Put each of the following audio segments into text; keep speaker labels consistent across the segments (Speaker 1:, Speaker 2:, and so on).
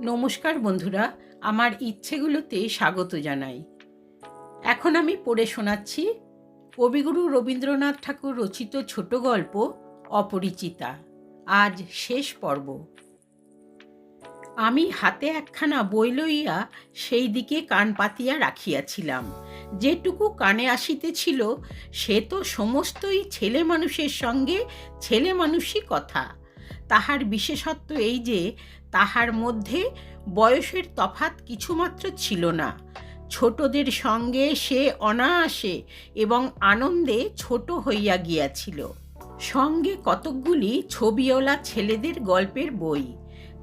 Speaker 1: নমস্কার বন্ধুরা, আমার ইচ্ছেগুলোতে স্বাগত জানাই। এখন আমি পড়ে শোনাচ্ছি কবিগুরু রবীন্দ্রনাথ ঠাকুর রচিত ছোট গল্প অপরিচিতা। আজ শেষ পর্ব। আমি হাতে একখানা বই লইয়া সেই দিকে কান পাতিয়া রাখিয়াছিলাম। যেটুকু কানে আসিতেছিল, সে তো সমস্তই ছেলে মানুষের সঙ্গে ছেলে মানুষই কথা। তাহার বিশেষত্ব এই যে, তাহার মধ্যে বয়সের তফাত কিছুমাত্র ছিল না। ছোটদের সঙ্গে সে অনায়াসে এবং আনন্দে ছোট হইয়া গিয়াছিল। সঙ্গে কতকগুলি ছবিওয়ালা ছেলেদের গল্পের বই।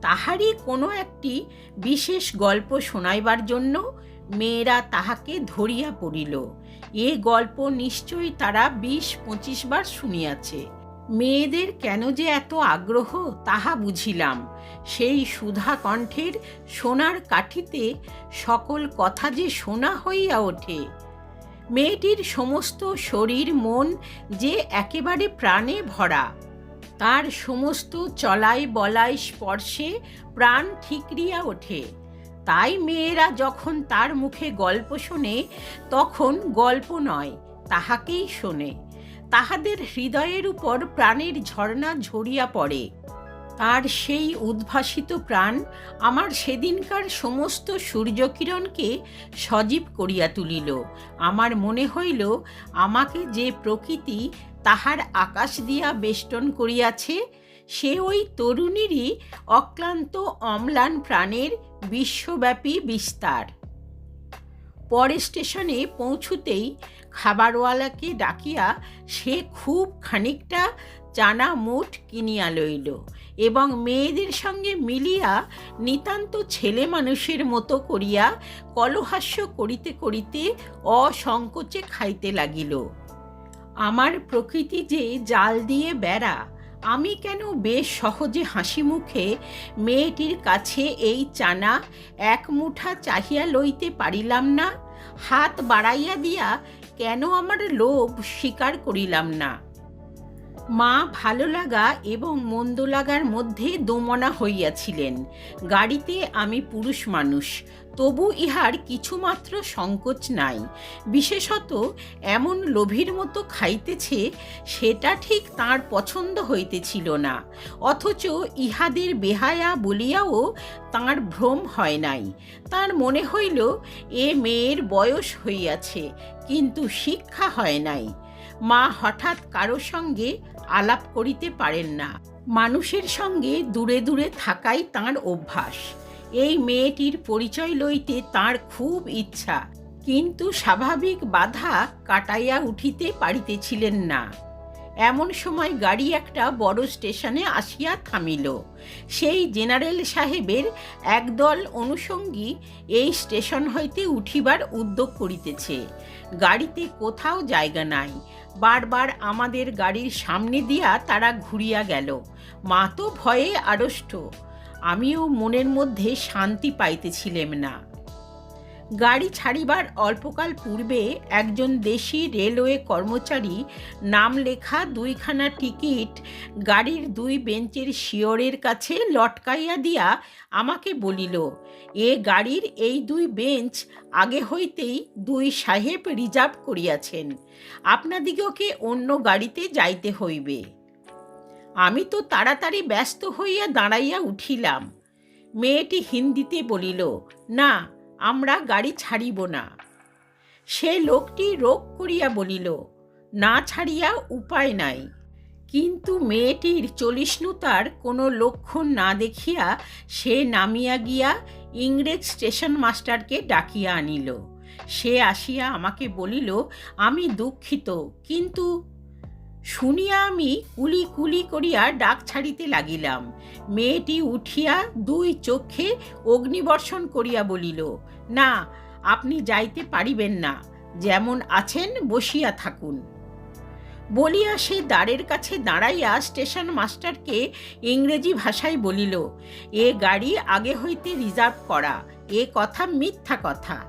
Speaker 1: তাহারই কোনো একটি বিশেষ গল্প শোনাইবার জন্য মেয়েরা তাহাকে ধরিয়া পড়িল। এ গল্প নিশ্চয়ই তারা বিশ পঁচিশ বার শুনিয়াছে। মেয়েদের কেন যে এত আগ্রহ, তাহা বুঝিলাম। সেই সুধা কণ্ঠের সোনার কাঠিতে সকল কথা যে শোনা হইয়া ওঠে। মেয়েটির সমস্ত শরীর, মন যে একেবারে প্রাণে ভরা, তার সমস্ত চলাই বলাই স্পর্শে প্রাণ ঠিকরিয়া ওঠে। তাই মেয়েরা যখন তার মুখে গল্প শোনে, তখন গল্প নয়, তাহাকেই শোনে। তাহাদের হৃদয়ের উপর প্রাণের ঝর্ণা ঝরিয়া পড়ে। তার সেই উদ্ভাসিত প্রাণ আমার সেদিনকার সমস্ত সূর্যকিরণকে সজীব করিয়া তুলিল। আমার মনে হইল, আমাকে যে প্রকৃতি তাহার আকাশ দিয়া বেষ্টন করিয়াছে, সে ওই তরুণীরই অক্লান্ত অম্লান প্রাণের বিশ্বব্যাপী বিস্তার। পরে স্টেশনে পৌঁছুতেই খাবারওয়ালাকে ডাকিয়া সে খুব খানিকটা চানা মুঠ কিনিয়া লইল এবং মেয়েদের সঙ্গে মিলিয়া নিতান্ত ছেলে মানুষের মতো করিয়া কলহাস্য করিতে করিতে অসংকোচে খাইতে লাগিল। আমার প্রকৃতি যে জাল দিয়ে বেড়া আমি কেন বেশ সহজে হাসি মুখে মেয়েটির কাছে এই চানা এক মুঠা চাহিয়া লইতে পারিলাম না? হাত বাড়াইয়া দিয়া কেন আমার লোভ স্বীকার করিলাম না? মা ভালো লাগা এবং মন্দ লাগার মধ্যে দোমনা হইয়াছিলেন। গাড়িতে আমি পুরুষ মানুষ, তবু ইহার কিছুমাত্র সংকোচ নাই। বিশেষত এমন লোভীর মতো খাইতেছে, সেটা ঠিক তার পছন্দ হইতেছিল না। অথচ ইহাদের বেহায়া বলিয়াও তার ভ্রম হয় নাই। তার মনে হইল, এ মেয়ের বয়স হইয়াছে, কিন্তু শিক্ষা হয় নাই। মা হঠাৎ কারও সঙ্গে আলাপ করিতে পারেন না। মানুষের সঙ্গে দূরে দূরে থাকাই তাঁর অভ্যাস। এই মেয়েটির পরিচয় লইতে তাঁর খুব ইচ্ছা, কিন্তু স্বাভাবিক বাধা কাটাইয়া উঠিতে পারিতেছিলেন না। এমন সময় গাড়ি একটা বড় স্টেশনে আসিয়া থামিল। সেই জেনারেল সাহেবের একদল অনুষঙ্গী এই স্টেশন হইতে উঠিবার উদ্যোগ করিতেছে। গাড়িতে কোথাও জায়গা নাই। বারবার আমাদের গাড়ির সামনে দিয়া তারা ঘুরিয়া গেল। মা তো ভয়ে আড়ষ্ট। আমিও মনের মধ্যে শান্তি পাইতেছিলেম না। গাড়ি ছাড়িবার অল্পকাল পূর্বে একজন দেশি রেলওয়ে কর্মচারী নাম লেখা দুইখানা টিকিট গাড়ির দুই বেঞ্চের শিয়রের কাছে লটকাইয়া দিয়া আমাকে বলিল, এ গাড়ির এই দুই বেঞ্চ আগে হইতেই দুই সাহেব রিজার্ভ করিয়াছেন। আপনাদিগকে অন্য গাড়িতে যাইতে হইবে আমি তো তাড়াতাড়ি ব্যস্ত হইয়া দাঁড়াইয়া উঠিলাম। মেয়েটি হিন্দিতে বলিল, না আমরা গাড়ি ছাড়িব না। সে লোকটি রোগ করিয়া বলিল, না ছাড়িয়া উপায় নাই। কিন্তু মেয়েটির চলিষ্ণুতার কোনো লক্ষণ না দেখিয়া সে নামিয়া গিয়া ইংরেজ স্টেশন মাস্টারকে ডাকিয়া আনিল। সে আসিয়া আমাকে বলিল, আমি দুঃখিত, কিন্তু শুনিয়া আমি কুলি কুলি করিয়া ডাক ছাড়িতে লাগিলাম। মেয়েটি উঠিয়া দুই চক্ষে অগ্নিবর্ষণ করিয়া বলিল, না, আপনি যাইতে পারিবেন না, যেমন আছেন বসিয়া থাকুন। বলিয়া সে দ্বারের কাছে দাঁড়াইয়া স্টেশন মাস্টারকে ইংরেজি ভাষায় বলিল, এ গাড়ি আগে হইতে রিজার্ভ করা, এ কথা মিথ্যা কথা।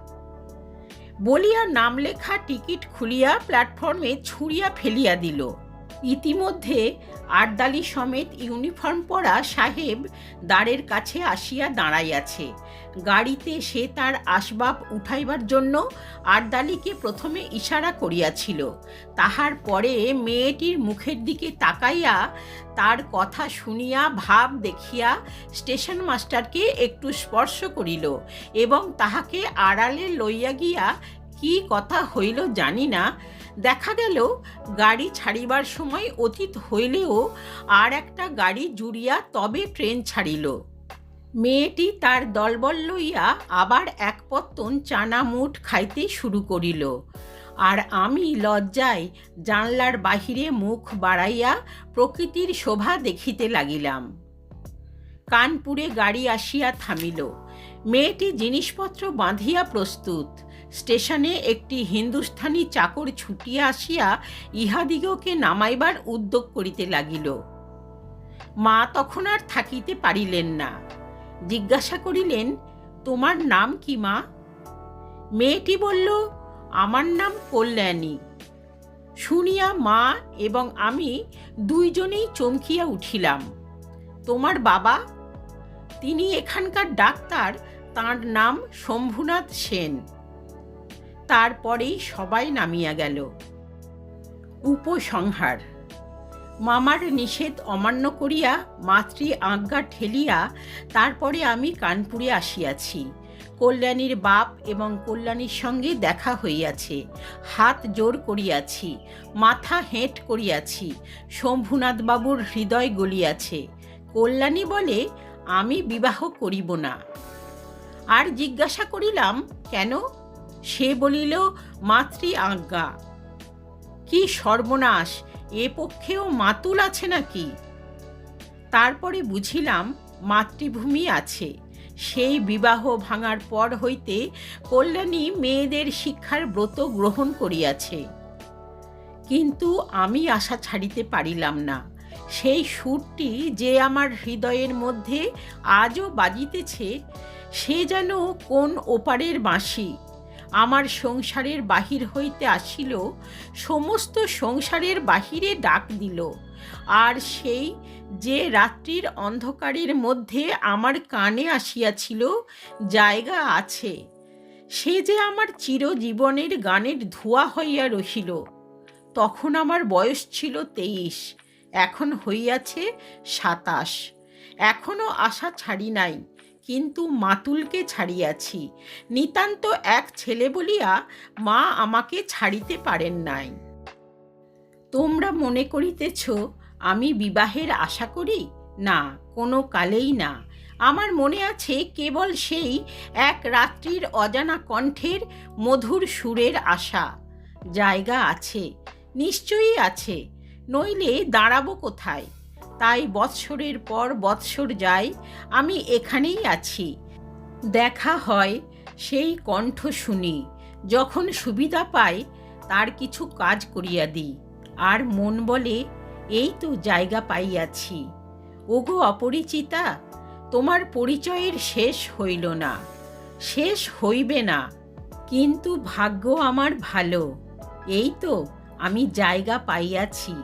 Speaker 1: বলিয়া নাম লেখা টিকিট খুলিয়া প্ল্যাটফর্মে ছুঁড়িয়া ফেলিয়া দিল। ইতিমধ্যে আরদালি সমেত ইউনিফর্ম পরা সাহেব দ্বারের কাছে আসিয়া দাঁড়াইয়াছে। গাড়িতে সে তার আসবাব উঠাইবার জন্য আরদালিকে প্রথমে ইশারা করিয়াছিল। তাহার পরে মেয়েটির মুখের দিকে তাকাইয়া তার কথা শুনিয়া ভাব দেখিয়া স্টেশন মাস্টারকে একটু স্পর্শ করিল এবং তাহাকে আড়ালে লইয়া গিয়া কি কথা হইল জানি না। দেখা গেল গাড়ি ছাড়িবার সময় অতীত হইলেও আর একটা গাড়ি জুড়িয়া তবে ট্রেন ছাড়িল। মেয়েটি তার দলবল লইয়া আবার এক পত্তন চানা মুঠ খাইতে শুরু করিল। আর আমি লজ্জায় জানলার বাহিরে মুখ বাড়াইয়া প্রকৃতির শোভা দেখিতে লাগিলাম। কানপুরে গাড়ি আসিয়া থামিল। মেয়েটি জিনিসপত্র বাঁধিয়া প্রস্তুত। স্টেশনে একটি হিন্দুস্থানি চাকর ছুটিয়া আসিয়া ইহাদিগকে নামাইবার উদ্যোগ করিতে লাগিল। মা তখন আর থাকিতে পারিলেন না। জিজ্ঞাসা করিলেন, তোমার নাম কি মা? মেয়েটি বলল, আমার নাম কল্যাণী। শুনিয়া মা এবং আমি দুইজনেই চমকিয়া উঠিলাম। তোমার বাবা? তিনি এখানকার ডাক্তার, তার নাম শম্ভুনাথ সেন। তারপরেই সবাই নামিয়া গেল। উপসংহার। মামার নিষেধ অমান্য করিয়া মাতৃ আজ্ঞা ঠেলিয়া তারপরে আমি কানপুরে আসিয়াছি। কল্যাণীর বাপ এবং কল্যাণীর সঙ্গে দেখা হইয়াছে। হাত জোর করিয়াছি, মাথা হেঁট করিয়াছি, শম্ভুনাথবাবুর হৃদয় গলিয়াছে। কল্যাণী বলে, আমি বিবাহ করিব না। আর জিজ্ঞাসা করিলাম, কেন? সে বলিল, মাতৃ আজ্ঞা, কি সর্বনাশ, এ পক্ষেও মাতুল আছে নাকি? তারপরে বুঝিলাম, মাতৃভূমি আছে। সেই বিবাহ ভাঙার পর হইতে কল্যাণী মেয়েদের শিক্ষার ব্রত গ্রহণ করিয়াছে। কিন্তু আমি আশা ছাড়িতে পারিলাম না। সেই সুরটি যে আমার হৃদয়ের মধ্যে আজও বাজিতেছে, সে যেন কোন ওপারের বাঁশি আমার সংসারের বাহির হইতে আসিল, সমস্ত সংসারের বাহিরে ডাক দিল। আর সেই যে রাত্রির অন্ধকারের মধ্যে আমার কানে আসিয়াছিল, জায়গা আছে। সে যে আমার চিরজীবনের গানের ধোয়া হইয়া রহিল। তখন আমার বয়স ছিল তেইশ, এখন হইয়াছে সাতাশ। এখনও আশা ছাড়ি নাই। কিন্তু মাতুলকে ছাড়িয়াছি। নিতান্ত এক ছেলে বলিয়া মা আমাকে ছাড়িতে পারেন নাই। তোমরা মনে করিতেছ, আমি বিবাহের আশা করি? না, কোনো কালেই না। আমার মনে আছে কেবল সেই এক রাত্রির অজানা কণ্ঠের মধুর সুরের আশা। জায়গা আছে, নিশ্চয়ই আছে, নইলে দাঁড়াবো কোথায়? তাই বৎসরের পর বৎসর যাই, আমি এখানেই আছি। দেখা হয়, সেই কণ্ঠ শুনি, যখন সুবিধা পাই, তার কিছু কাজ করিয়া দিই। আর মন বলে, এই তো জায়গা পাইয়াছি। ওগো অপরিচিতা, তোমার পরিচয়ের শেষ হইল না। শেষ হইবে না, কিন্তু ভাগ্য আমার ভালো। এই তো আমি জায়গা পাইয়াছি।